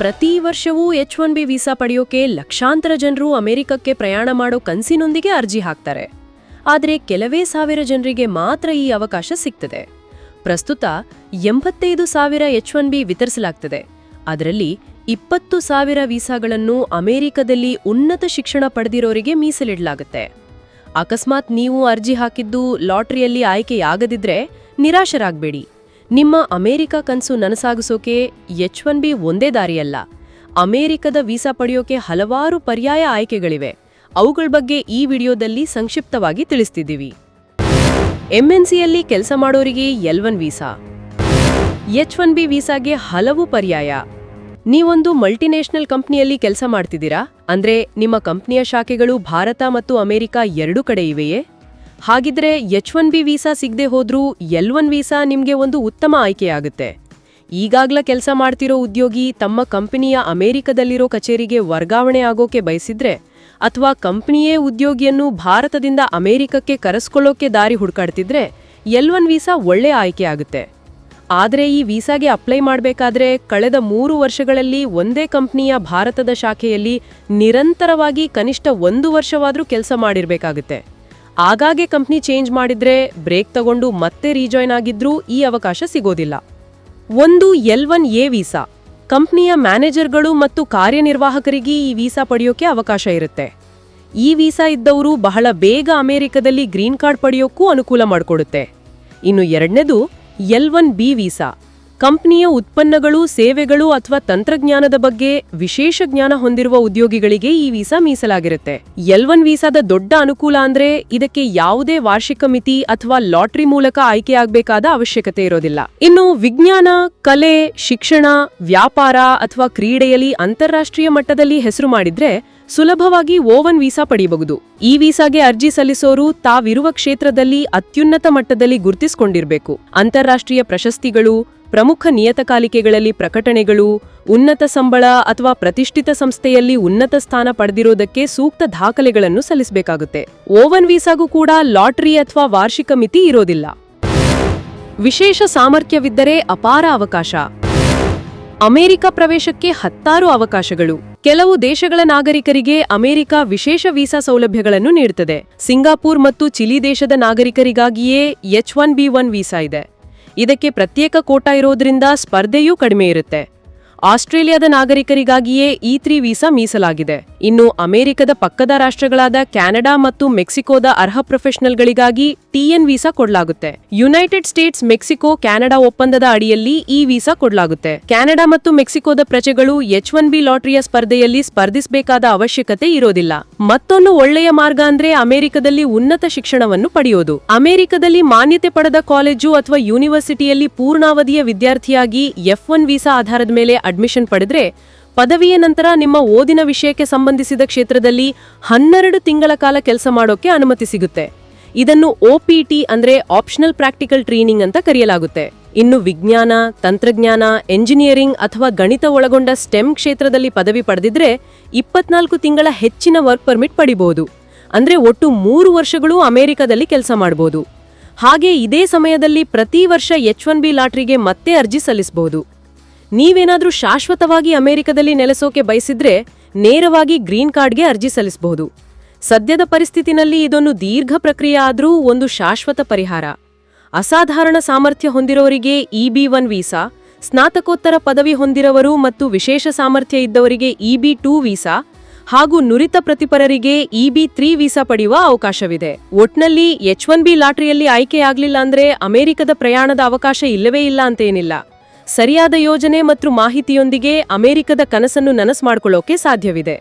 ಪ್ರತಿ ವರ್ಷವೂ H one B visa ಪಡೆಯೋಕೆ ಲಕ್ಷಾಂತರ ಜನರು ಅಮೆರಿಕಕ್ಕೆ ಪ್ರಯಾಣ ಮಾಡೋ ಕನಸಿನೊಂದಿಗೆ ಅರ್ಜಿ ಹಾಕ್ತಾರೆ. ಆದರೆ ಕೆಲವೇ ಸಾವಿರ ಜನರಿಗೆ ಮಾತ್ರ ಈ ಅವಕಾಶ ಸಿಗ್ತದೆ. ಪ್ರಸ್ತುತ ಎಂಬತ್ತೈದು ಸಾವಿರ ಎಚ್ ಒನ್ ಬಿ ವಿತರಿಸಲಾಗ್ತದೆ. ಅದರಲ್ಲಿ ಇಪ್ಪತ್ತು ಸಾವಿರ ವೀಸಾಗಳನ್ನು ಅಮೆರಿಕದಲ್ಲಿ ಉನ್ನತ ಶಿಕ್ಷಣ ಪಡೆದಿರೋರಿಗೆ ಮೀಸಲಿಡಲಾಗುತ್ತೆ. ಅಕಸ್ಮಾತ್ ನೀವು ಅರ್ಜಿ ಹಾಕಿದ್ದು ಲಾಟ್ರಿಯಲ್ಲಿ ಆಯ್ಕೆಯಾಗದಿದ್ರೆ ನಿರಾಶರಾಗಬೇಡಿ. ನಿಮ್ಮ ಅಮೆರಿಕ ಕನಸು ನನಸಾಗಿಸೋಕೆ ಎಚ್ ಒನ್ ಬಿ ಒಂದೇ ದಾರಿಯಲ್ಲ. ಅಮೆರಿಕದ ವೀಸಾ ಪಡೆಯೋಕೆ ಹಲವಾರು ಪರ್ಯಾಯ ಆಯ್ಕೆಗಳಿವೆ. ಅವುಗಳ ಬಗ್ಗೆ ಈ ವಿಡಿಯೋದಲ್ಲಿ ಸಂಕ್ಷಿಪ್ತವಾಗಿ ತಿಳಿಸ್ತಿದ್ದೀವಿ. ಎಂಎನ್ಸಿಯಲ್ಲಿ ಕೆಲಸ ಮಾಡೋರಿಗೆ L one visa. H one B ವೀಸಾಗೆ ಹಲವು ಪರ್ಯಾಯ. ನೀವೊಂದು ಮಲ್ಟಿನ್ಯಾಷನಲ್ ಕಂಪ್ನಿಯಲ್ಲಿ ಕೆಲಸ ಮಾಡ್ತಿದ್ದೀರಾ? ಅಂದ್ರೆ ನಿಮ್ಮ ಕಂಪ್ನಿಯ ಶಾಖೆಗಳು ಭಾರತ ಮತ್ತು ಅಮೆರಿಕ ಎರಡೂ ಕಡೆ ಇವೆಯೇ? ಹಾಗಿದ್ರೆ ಎಚ್ ಒನ್ ಬಿ ವೀಸಾ ಸಿಗದೆ ಹೋದ್ರೂ ಎಲ್ ಒನ್ ವೀಸಾ ನಿಮಗೆ ಒಂದು ಉತ್ತಮ ಆಯ್ಕೆಯಾಗುತ್ತೆ. ಈಗಾಗಲೇ ಕೆಲಸ ಮಾಡ್ತಿರೋ ಉದ್ಯೋಗಿ ತಮ್ಮ ಕಂಪನಿಯ ಅಮೆರಿಕದಲ್ಲಿರೋ ಕಚೇರಿಗೆ ವರ್ಗಾವಣೆ ಆಗೋಕೆ ಬಯಸಿದ್ರೆ ಅಥವಾ ಕಂಪನಿಯೇ ಉದ್ಯೋಗಿಯನ್ನು ಭಾರತದಿಂದ ಅಮೆರಿಕಕ್ಕೆ ಕರೆಸ್ಕೊಳ್ಳೋಕೆ ದಾರಿ ಹುಡುಕಾಡ್ತಿದ್ರೆ ಎಲ್ ಒನ್ ವೀಸಾ ಒಳ್ಳೆ ಆಯ್ಕೆ ಆಗುತ್ತೆ ಆದರೆ ಈ ವೀಸಾಗೆ ಅಪ್ಲೈ ಮಾಡಬೇಕಾದ್ರೆ ಕಳೆದ ಮೂರು ವರ್ಷಗಳಲ್ಲಿ ಒಂದೇ ಕಂಪ್ನಿಯ ಭಾರತದ ಶಾಖೆಯಲ್ಲಿ ನಿರಂತರವಾಗಿ ಕನಿಷ್ಠ ಒಂದು ವರ್ಷವಾದರೂ ಕೆಲಸ ಮಾಡಿರ್ಬೇಕಾಗುತ್ತೆ. ಆಗಾಗ್ಗೆ ಕಂಪ್ನಿ ಚೇಂಜ್ ಮಾಡಿದ್ರೆ ಬ್ರೇಕ್ ತಗೊಂಡು ಮತ್ತೆ ರೀಜಾಯ್ನ್ ಆಗಿದ್ರೂ ಈ ಅವಕಾಶ ಸಿಗೋದಿಲ್ಲ. ಒಂದು ಎಲ್ ಒನ್ ಎ ವೀಸಾ. ಕಂಪ್ನಿಯ ಮ್ಯಾನೇಜರ್ಗಳು ಮತ್ತು ಕಾರ್ಯನಿರ್ವಾಹಕರಿಗೆ ಈ ವೀಸಾ ಪಡೆಯೋಕೆ ಅವಕಾಶ ಇರುತ್ತೆ. ಈ ವೀಸಾ ಇದ್ದವರು ಬಹಳ ಬೇಗ ಅಮೆರಿಕದಲ್ಲಿ ಗ್ರೀನ್ ಕಾರ್ಡ್ ಪಡೆಯೋಕ್ಕೂ ಅನುಕೂಲ ಮಾಡಿಕೊಡುತ್ತೆ. ಇನ್ನು ಎರಡನೇದು ಎಲ್ ಒನ್ ಬಿ ವೀಸಾ. ಕಂಪ್ನಿಯ ಉತ್ಪನ್ನಗಳು, ಸೇವೆಗಳು ಅಥವಾ ತಂತ್ರಜ್ಞಾನದ ಬಗ್ಗೆ ವಿಶೇಷ ಜ್ಞಾನ ಹೊಂದಿರುವ ಉದ್ಯೋಗಿಗಳಿಗೆ ಈ ವೀಸಾ ಮೀಸಲಾಗಿರುತ್ತೆ. ಎಲ್ ಒನ್ ವೀಸಾದ ದೊಡ್ಡ ಅನುಕೂಲ ಅಂದ್ರೆ ಇದಕ್ಕೆ ಯಾವುದೇ ವಾರ್ಷಿಕ ಮಿತಿ ಅಥವಾ ಲಾಟ್ರಿ ಮೂಲಕ ಆಯ್ಕೆಯಾಗಬೇಕಾದ ಅವಶ್ಯಕತೆ ಇರೋದಿಲ್ಲ. ಇನ್ನು ವಿಜ್ಞಾನ, ಕಲೆ, ಶಿಕ್ಷಣ, ವ್ಯಾಪಾರ ಅಥವಾ ಕ್ರೀಡೆಯಲ್ಲಿ ಅಂತಾರಾಷ್ಟ್ರೀಯ ಮಟ್ಟದಲ್ಲಿ ಹೆಸರು ಮಾಡಿದ್ರೆ ಸುಲಭವಾಗಿ ಓವನ್ ವೀಸಾ ಪಡೆಯಬಹುದು ಈ ವೀಸಾಗೆ ಅರ್ಜಿ ಸಲ್ಲಿಸೋರು ತಾವಿರುವ ಕ್ಷೇತ್ರದಲ್ಲಿ ಅತ್ಯುನ್ನತ ಮಟ್ಟದಲ್ಲಿ ಗುರುತಿಸಿಕೊಂಡಿರಬೇಕು. ಅಂತಾರಾಷ್ಟ್ರೀಯ ಪ್ರಶಸ್ತಿಗಳು ಪ್ರಮುಖ ನಿಯತಕಾಲಿಕೆಗಳಲ್ಲಿ ಪ್ರಕಟಣೆಗಳು ಉನ್ನತ ಸಂಬಳ ಅಥವಾ ಪ್ರತಿಷ್ಠಿತ ಸಂಸ್ಥೆಯಲ್ಲಿ ಉನ್ನತ ಸ್ಥಾನ ಪಡೆದಿರೋದಕ್ಕೆ ಸೂಕ್ತ ದಾಖಲೆಗಳನ್ನು ಸಲ್ಲಿಸಬೇಕಾಗುತ್ತೆ. ಓವನ್ ವೀಸಾಗೂ ಕೂಡ ಲಾಟರಿ ಅಥವಾ ವಾರ್ಷಿಕ ಮಿತಿ ಇರೋದಿಲ್ಲ. ವಿಶೇಷ ಸಾಮರ್ಥ್ಯವಿದ್ದರೆ ಅಪಾರ ಅವಕಾಶ. ಅಮೆರಿಕ ಪ್ರವೇಶಕ್ಕೆ ಹತ್ತಾರು ಅವಕಾಶಗಳು. ಕೆಲವು ದೇಶಗಳ ನಾಗರಿಕರಿಗೆ ಅಮೆರಿಕ ವಿಶೇಷ ವೀಸಾ ಸೌಲಭ್ಯಗಳನ್ನು ನೀಡುತ್ತದೆ. ಸಿಂಗಾಪುರ್ ಮತ್ತು ಚಿಲಿ ದೇಶದ ನಾಗರಿಕರಿಗಾಗಿಯೇ H one B one visa ಇದೆ. ಇದಕ್ಕೆ ಪ್ರತ್ಯೇಕ ಕೋಟಾ ಇರೋದ್ರಿಂದ ಸ್ಪರ್ಧೆಯೂ ಕಡಿಮೆ ಇರುತ್ತೆ. ಆಸ್ಟ್ರೇಲಿಯಾದ ನಾಗರಿಕರಿಗಾಗಿಯೇ ಇ ತ್ರೀ ವೀಸಾ ಮೀಸಲಾಗಿದೆ. ಇನ್ನು ಅಮೆರಿಕದ ಪಕ್ಕದ ರಾಷ್ಟ್ರಗಳಾದ ಕೆನಡಾ ಮತ್ತು ಮೆಕ್ಸಿಕೋದ ಅರ್ಹ ಪ್ರೊಫೆಷನಲ್ಗಳಿಗಾಗಿ ಟಿಎನ್ ವೀಸಾ ಕೊಡಲಾಗುತ್ತೆ. ಯುನೈಟೆಡ್ ಸ್ಟೇಟ್ಸ್, ಮೆಕ್ಸಿಕೋ ಕೆನಡಾ ಒಪ್ಪಂದದ ಅಡಿಯಲ್ಲಿ ಈ ವೀಸಾ ಕೊಡಲಾಗುತ್ತೆ. ಕೆನಡಾ ಮತ್ತು ಮೆಕ್ಸಿಕೋದ ಪ್ರಜೆಗಳು ಎಚ್ ಒನ್ ಬಿ ಲಾಟರಿಯ ಸ್ಪರ್ಧೆಯಲ್ಲಿ ಸ್ಪರ್ಧಿಸಬೇಕಾದ ಅವಶ್ಯಕತೆ ಇರೋದಿಲ್ಲ. ಮತ್ತೊಂದು ಒಳ್ಳೆಯ ಮಾರ್ಗ ಅಂದ್ರೆ ಅಮೆರಿಕದಲ್ಲಿ ಉನ್ನತ ಶಿಕ್ಷಣವನ್ನು ಪಡೆಯೋದು. ಅಮೆರಿಕದಲ್ಲಿ ಮಾನ್ಯತೆ ಪಡೆದ ಕಾಲೇಜು ಅಥವಾ ಯೂನಿವರ್ಸಿಟಿಯಲ್ಲಿ ಪೂರ್ಣಾವಧಿಯ ವಿದ್ಯಾರ್ಥಿಯಾಗಿ ಎಫ್ ಒನ್ ವೀಸಾ ಆಧಾರದ ಮೇಲೆ ಅಡ್ಮಿಷನ್ ಪಡೆದ್ರೆ ಪದವಿಯ ನಂತರ ನಿಮ್ಮ ಓದಿನ ವಿಷಯಕ್ಕೆ ಸಂಬಂಧಿಸಿದ ಕ್ಷೇತ್ರದಲ್ಲಿ ಹನ್ನೆರಡು ತಿಂಗಳ ಕಾಲ ಕೆಲಸ ಮಾಡೋಕೆ ಅನುಮತಿ ಸಿಗುತ್ತೆ. ಇದನ್ನು ಒಪಿಟಿ ಅಂದ್ರೆ ಆಪ್ಷನಲ್ ಪ್ರಾಕ್ಟಿಕಲ್ ಟ್ರೈನಿಂಗ್ ಅಂತ ಕರೆಯಲಾಗುತ್ತೆ. ಇನ್ನು ವಿಜ್ಞಾನ, ತಂತ್ರಜ್ಞಾನ ಎಂಜಿನಿಯರಿಂಗ್ ಅಥವಾ ಗಣಿತ ಒಳಗೊಂಡ ಸ್ಟೆಮ್ ಕ್ಷೇತ್ರದಲ್ಲಿ ಪದವಿ ಪಡೆದಿದ್ರೆ ಇಪ್ಪತ್ನಾಲ್ಕು ತಿಂಗಳ ಹೆಚ್ಚಿನ ವರ್ಕ್ ಪರ್ಮಿಟ್ ಪಡಿಬಹುದು ಅಂದ್ರೆ ಒಟ್ಟು ಮೂರು ವರ್ಷಗಳು ಅಮೆರಿಕದಲ್ಲಿ ಕೆಲಸ ಮಾಡಬಹುದು ಹಾಗೆ ಇದೇ ಸಮಯದಲ್ಲಿ ಪ್ರತಿ ವರ್ಷ ಎಚ್ ಒನ್ ಬಿ ಲಾಟ್ರಿಗೆ ಮತ್ತೆ ಅರ್ಜಿ ಸಲ್ಲಿಸಬಹುದು ನೀವೇನಾದ್ರೂ ಶಾಶ್ವತವಾಗಿ ಅಮೆರಿಕದಲ್ಲಿ ನೆಲೆಸೋಕೆ ಬಯಸಿದ್ರೆ ನೇರವಾಗಿ ಗ್ರೀನ್ ಕಾರ್ಡ್ಗೆ ಅರ್ಜಿ ಸಲ್ಲಿಸಬಹುದು. ಸದ್ಯದ ಪರಿಸ್ಥಿತಿನಲ್ಲಿ ಇದೊಂದು ದೀರ್ಘ ಪ್ರಕ್ರಿಯೆ ಆದರೂ ಒಂದು ಶಾಶ್ವತ ಪರಿಹಾರ. ಅಸಾಧಾರಣ ಸಾಮರ್ಥ್ಯ ಹೊಂದಿರೋರಿಗೆ ಇ ಬಿ ಒನ್ ವೀಸಾ, ಸ್ನಾತಕೋತ್ತರ ಪದವಿ ಹೊಂದಿರವರು ಮತ್ತು ವಿಶೇಷ ಸಾಮರ್ಥ್ಯ ಇದ್ದವರಿಗೆ ಇ ಬಿ ಟೂ ವೀಸಾ ಹಾಗೂ ನುರಿತ ಪ್ರತಿಪರರಿಗೆ ಇ ಬಿ ತ್ರೀ ವೀಸಾ ಪಡೆಯುವ ಅವಕಾಶವಿದೆ. ಒಟ್ನಲ್ಲಿ ಎಚ್ ಒನ್ ಬಿ ಲಾಟರಿಯಲ್ಲಿ ಆಯ್ಕೆಯಾಗ್ಲಿಲ್ಲ ಅಂದ್ರೆ ಅಮೆರಿಕದ ಪ್ರಯಾಣದ ಅವಕಾಶ ಇಲ್ಲವೇ ಇಲ್ಲ ಅಂತೇನಿಲ್ಲ. ಸರಿಯಾದ ಯೋಜನೆ ಮತ್ತು ಮಾಹಿತಿಯೊಂದಿಗೆ ಅಮೆರಿಕದ ಕನಸನ್ನು ನನಸು ಮಾಡಿಕೊಳ್ಳೋಕೆ ಸಾಧ್ಯವಿದೆ.